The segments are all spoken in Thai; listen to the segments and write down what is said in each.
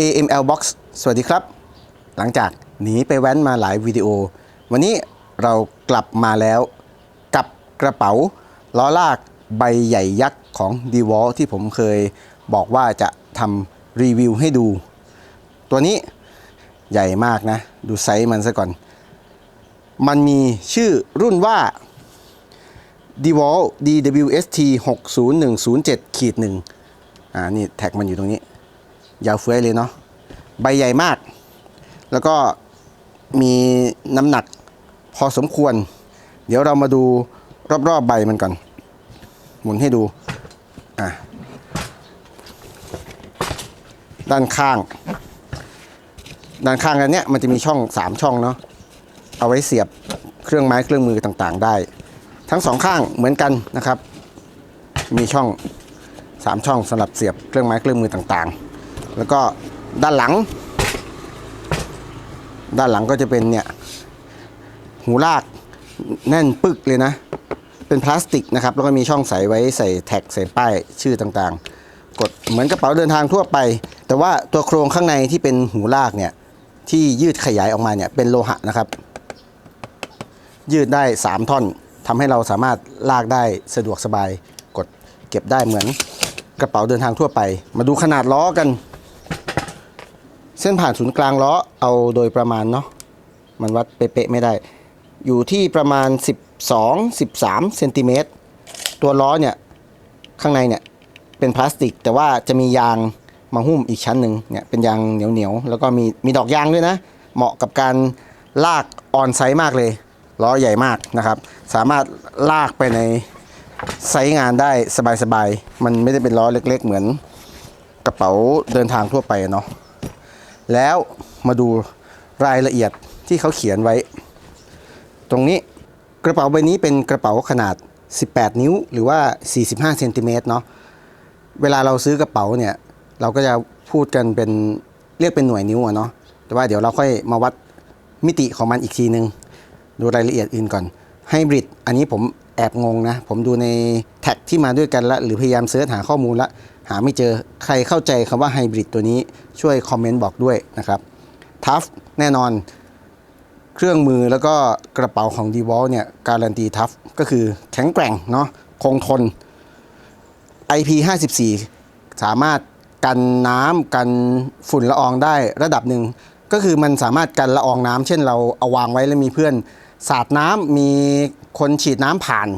AML Box สวัสดีครับ หลังจากหนีไปแว้นมาหลายวิดีโอ วันนี้เรากลับมาแล้วกับกระเป๋าล้อลากใบใหญ่ยักษ์ของ d w a l ที่ผมเคยบอกว่าจะทำรีวิวให้ดู ตัวนี้ใหญ่มากนะ ดูไซส์มันซะก่อน มันมีชื่อรุ่นว่า d w a l DWST 60107ขีดหนึ่งอ่านี่แท็กมันอยู่ตรงนี้ ยาวเฟ้ยเลยเนาะใบใหญ่มาก แล้วก็มีน้ำหนักพอสมควร เดี๋ยวเรามาดูรอบๆใบมันก่อน หมุนให้ดูอะด้านข้าง ด้านข้างอันเนี้ยมันจะมีช่อง 3 ช่องเนาะเอาไว้เสียบเครื่องไม้เครื่องมือต่างๆ ได้ ทั้งสองข้างเหมือนกันนะครับ มีช่อง 3 ช่องสำหรับเสียบเครื่องไม้เครื่องมือต่างๆ แล้วก็ด้านหลัง ด้านหลังก็จะเป็นเนี่ยหูลากแน่นปึกเลยนะ เป็นพลาสติกนะครับ แล้วก็มีช่องใส่ไว้ใส่แท็กใส่ป้ายชื่อต่างๆ กดเหมือนกระเป๋าเดินทางทั่วไป แต่ว่าตัวโครงข้างในที่เป็นหูลากเนี่ยที่ยืดขยายออกมาเนี่ยเป็นโลหะนะครับ ยืดได้ 3 ท่อนทำให้เราสามารถลากได้สะดวกสบาย กดเก็บได้เหมือนกระเป๋าเดินทางทั่วไป มาดูขนาดล้อกัน เส้นผ่านศูนย์กลางล้อเอาโดยประมาณเนาะมันวัดเป๊ะๆไม่ได้ อยู่ที่ประมาณ 12 13เซนติเมตรตัวล้อเนี่ยข้างในเนี่ยเป็นพลาสติก แต่ว่าจะมียางมาหุ้มอีกชั้นหนึ่งเนี่ยเป็นยางเหนียวๆแล้วก็มีมีดอกยางด้วยนะ เหมาะกับการลากออนไซต์มากเลยล้อใหญ่มากนะครับ สามารถลากไปในไซต์งานได้สบายๆมันไม่ได้เป็นล้อเล็ก ๆ เหมือนกระเป๋าเดินทางทั่วไปเนาะ แล้วมาดูรายละเอียดที่เขาเขียนไว้ ตรงนี้กระเป๋าใบนี้เป็นกระเป๋าขนาด 18 นิ้วหรือว่า 45เซนติเมตรเนาะเวลาเราซื้อกระเป๋าเนี่ยเราก็จะพูดกันเป็นเรียกเป็นหน่วยนิ้วอะเนาะแต่ว่าเดี๋ยวเราค่อยมาวัดมิติของมันอีกทีนึง ดูรายละเอียดอื่นก่อนไฮบริดอันนี้ผม แอบงงนะ ผมดูในแท็กที่มาด้วยกันละหรือพยายามเสิร์ชหาข้อมูลละหาไม่เจอใครเข้าใจคำว่าไฮบริดตัวนี้ช่วยคอมเมนต์บอกด้วยนะครับทัฟแน่นอน เครื่องมือแล้วก็กระเป๋าของ d w a l เนี่ยการันตีทัฟก็คือแข็งแกร่งเนาะคงทน IP 54 สามารถกันน้ำกันฝุ่นละอองได้ระดับหนึ่ง ก็คือมันสามารถกันละอองน้ำเช่นเราเอาวางไว้แล้วมีเพื่อน สาดน้ำมี คนฉีดน้ำผ่าน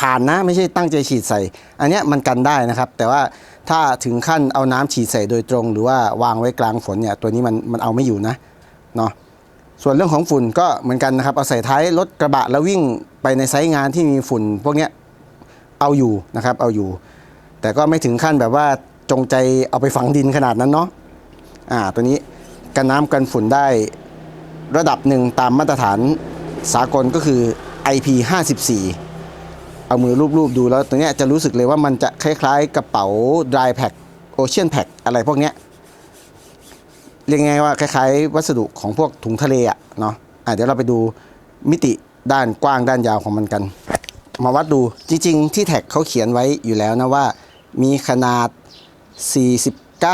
ผ่านๆนะ ไม่ใช่ตั้งใจฉีดใส่ อันเนี้ยมันกันได้นะครับ แต่ว่าถ้าถึงขั้นเอาน้ำฉีดใส่โดยตรง หรือว่าวางไว้กลางฝนเนี่ยตัวนี้มันมันเอาไม่อยู่นะเนาะส่วนเรื่องของฝุ่นก็เหมือนกันนะครับ เอาใส่ท้ายรถกระบะแล้ววิ่งไปในไซต์งานที่มีฝุ่น พวกเนี้ยเอาอยู่นะครับเอาอยู่ แต่ก็ไม่ถึงขั้นแบบว่าจงใจเอาไปฝังดินขนาดนั้นเนาะอ่าตัวนี้กันน้ำกันฝุ่นได้ระดับหนึ่งตามมาตรฐานสากลก็คือ IP 54 เอามือรูปๆดูแล้วตัวเนี้ยจะรู้สึกเลยว่ามันจะคล้ายๆ กระเป๋า dry pack ocean pack อะไรพวกเนี้ยเรียกง่ายว่าคล้ายๆ วัสดุของพวกถุงทะเลอะเนาะะเดี๋ยวเราไปดูมิติด้านกว้างด้านยาวของมันกัน มาวัดดูจริงๆ ที่แท็กเขาเขียนไว้อยู่แล้วนะว่า มีขนาด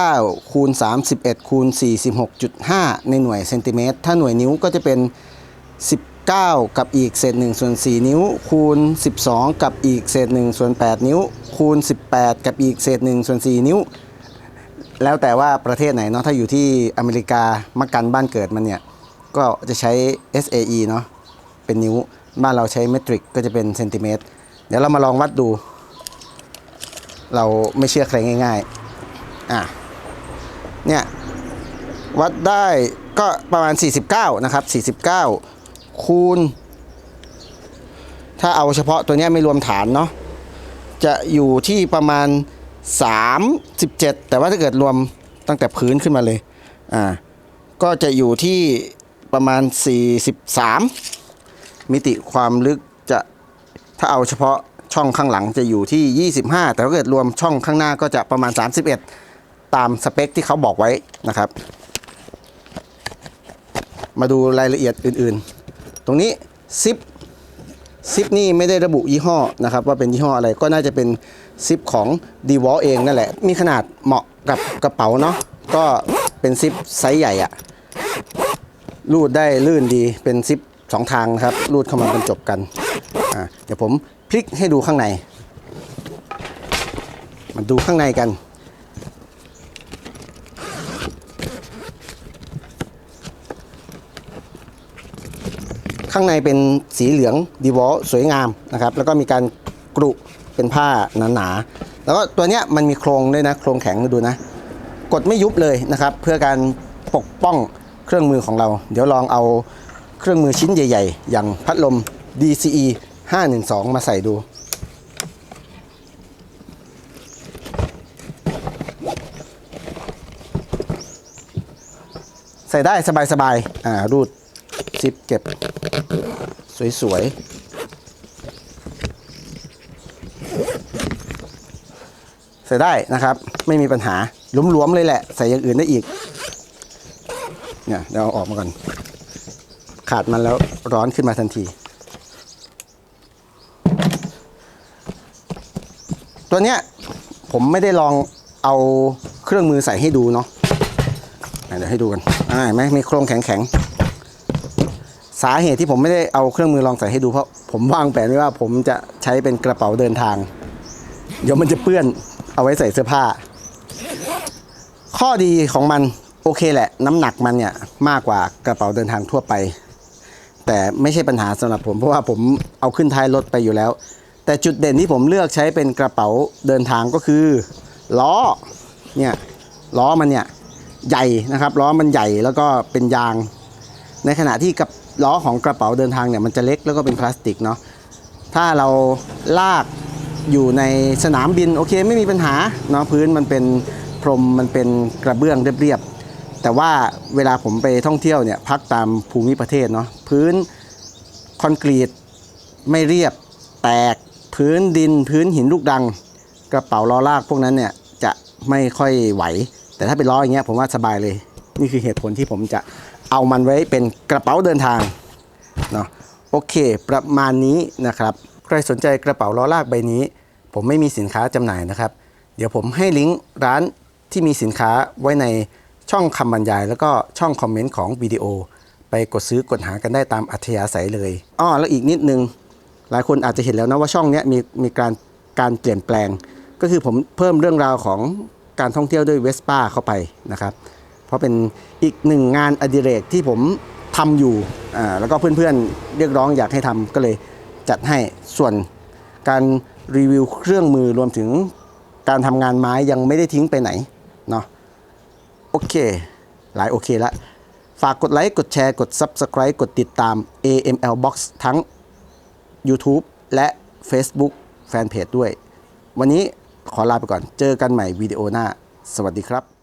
49คูณ31คูณ46.5 ในหน่วยเซนติเมตร ถ้าหน่วยนิ้วก็จะเป็น 19 กับอีกเศษ1ส่วน4นิ้ว คูณ 12 กับอีกเศษ1ส่วน8นิ้ว คูณ 18 กับอีกเศษ1ส่วน4นิ้ว แล้วแต่ว่าประเทศไหนเนาะถ้าอยู่ที่อเมริกามักกันบ้านเกิดมันเนี่ย ก็จะใช้ SAE เนาะเป็นนิ้ว บ้านเราใช้เมตริกก็จะเป็นเซนติเมตรเดี๋ยวเรามาลองวัดดู เราไม่เชื่อใครง่าย ๆ อะ เนี่ย วัดได้ก็ประมาณ 49 นะครับ 49 คูณ ถ้าเอาเฉพาะตัวนี้ไม่รวมฐานเนาะจะอยู่ที่ประมาณ 37 แต่ว่าถ้าเกิดรวมตั้งแต่พื้นขึ้นมาเลยอ่าก็จะอยู่ที่ประมาณ 43 มิติความลึกจะถ้าเอาเฉพาะช่องข้างหลังจะอยู่ที่ 25 แต่ถ้าเกิดรวมช่องข้างหน้าก็จะประมาณ 31 ตามสเปคที่เขาบอกไว้นะครับ มาดูรายละเอียดอื่น ๆ ตรงนี้ซิปซิปนี่ไม่ได้ระบุยี่ห้อนะครับว่าเป็นยี่ห้ออะไรก็น่าจะเป็นซิปของ d w a l เองนั่นแหละ มีขนาดเหมาะกับกระเป๋าเนาะก็เป็นซิปไซส์ใหญ่อะรูดได้ลื่นดีเป็นซิปสองทางครับรูดเข้ามาบรรจบกันเดี๋ยวผมพลิกให้ดูข้างใน มาดูข้างในกัน ข้างในเป็นสีเหลืองดีวอลสวยงามนะครับแล้วก็มีการกรุเป็นผ้าหนาๆแล้วก็ตัวเนี้ยมันมีโครงด้วยนะโครงแข็งดูนะ กดไม่ยุบเลยนะครับ เพื่อการปกป้องเครื่องมือของเรา เดี๋ยวลองเอาเครื่องมือชิ้นใหญ่ ๆ อย่างพัดลม DCE 512 มาใส่ดูใส่ได้สบายๆอ่ารูด ซิปเก็บ สวยๆ ใส่ได้นะครับ ไม่มีปัญหาหลวมๆเลยแหละ ใส่อย่างอื่นได้อีก เนี่ยเดี๋ยวเอาออกมาก่อน ขาดมันแล้วร้อนขึ้นมาทันที ตัวเนี้ยผมไม่ได้ลองเอาเครื่องมือใส่ให้ดูเนาะเดี๋ยวให้ดูกันอ่าไหมมีโครงแข็งๆ สาเหตุที่ผมไม่ได้เอาเครื่องมือลองใส่ให้ดูเพราะผมวางแผนไว้ว่าผมจะใช้เป็นกระเป๋าเดินทาง เดี๋ยวมันจะเปื้อนเอาไว้ใส่เสื้อผ้า ข้อดีของมันโอเคแหละ น้ำหนักมันเนี่ยมากกว่ากระเป๋าเดินทางทั่วไป แต่ไม่ใช่ปัญหาสำหรับผมเพราะว่าผมเอาขึ้นท้ายรถไปอยู่แล้ว แต่จุดเด่นที่ผมเลือกใช้เป็นกระเป๋าเดินทางก็คือล้อเนี่ยล้อมันเนี่ยใหญ่นะครับล้อมันใหญ่แล้วก็เป็นยาง ในขณะที่กับ ล้อของกระเป๋าเดินทางเนี่ยมันจะเล็กแล้วก็เป็นพลาสติกเนาะถ้าเราลากอยู่ในสนามบินโอเคไม่มีปัญหาเนาะพื้นมันเป็นพรมมันเป็นกระเบื้องเรียบๆแต่ว่าเวลาผมไปท่องเที่ยวเนี่ยพักตามภูมิประเทศเนาะพื้นคอนกรีตไม่เรียบแตกพื้นดินพื้นหินลูกดัง กระเป๋าล้อลากพวกนั้นเนี่ยจะไม่ค่อยไหว แต่ถ้าเป็นล้ออย่างเงี้ยผมว่าสบายเลย นี่คือเหตุผลที่ผมจะ เอามันไว้เป็นกระเป๋าเดินทางเนาะโอเค ประมาณนี้นะครับ ใครสนใจกระเป๋าล้อลากใบนี้ ผมไม่มีสินค้าจำหน่ายนะครับ เดี๋ยวผมให้ลิงก์ร้านที่มีสินค้าไว้ในช่องคำบรรยาย แล้วก็ช่องคอมเมนต์ของวิดีโอ ไปกดซื้อกดหากันได้ตามอัธยาศัยเลยอ้อแล้วอีกนิดนึง หลายคนอาจจะเห็นแล้วนะว่าช่องนี้มีมีการการเปลี่ยนแปลง ก็คือผมเพิ่มเรื่องราวของการท่องเที่ยวด้วยเวสป้าเข้าไปนะครับ ราะเป็นอีกหนึ่งงานอดิเรกที่ผมทำอยู่แล้วก็เพื่อนๆเรียกร้องอยากให้ทำก็เลยจัดให้ส่วนการรีวิวเครื่องมือรวมถึงการทำงานไม้ยังไม่ได้ทิ้งไปไหนเนาะโอเค หลายโอเคละ ฝากกดไลค์ กดแชร์ กด Subscribe กดติดตาม AML Box ทั้ง YouTube และ Facebook Fanpage ด้วย วันนี้ขอลาไปก่อน เจอกันใหม่วิดีโอหน้า สวัสดีครับ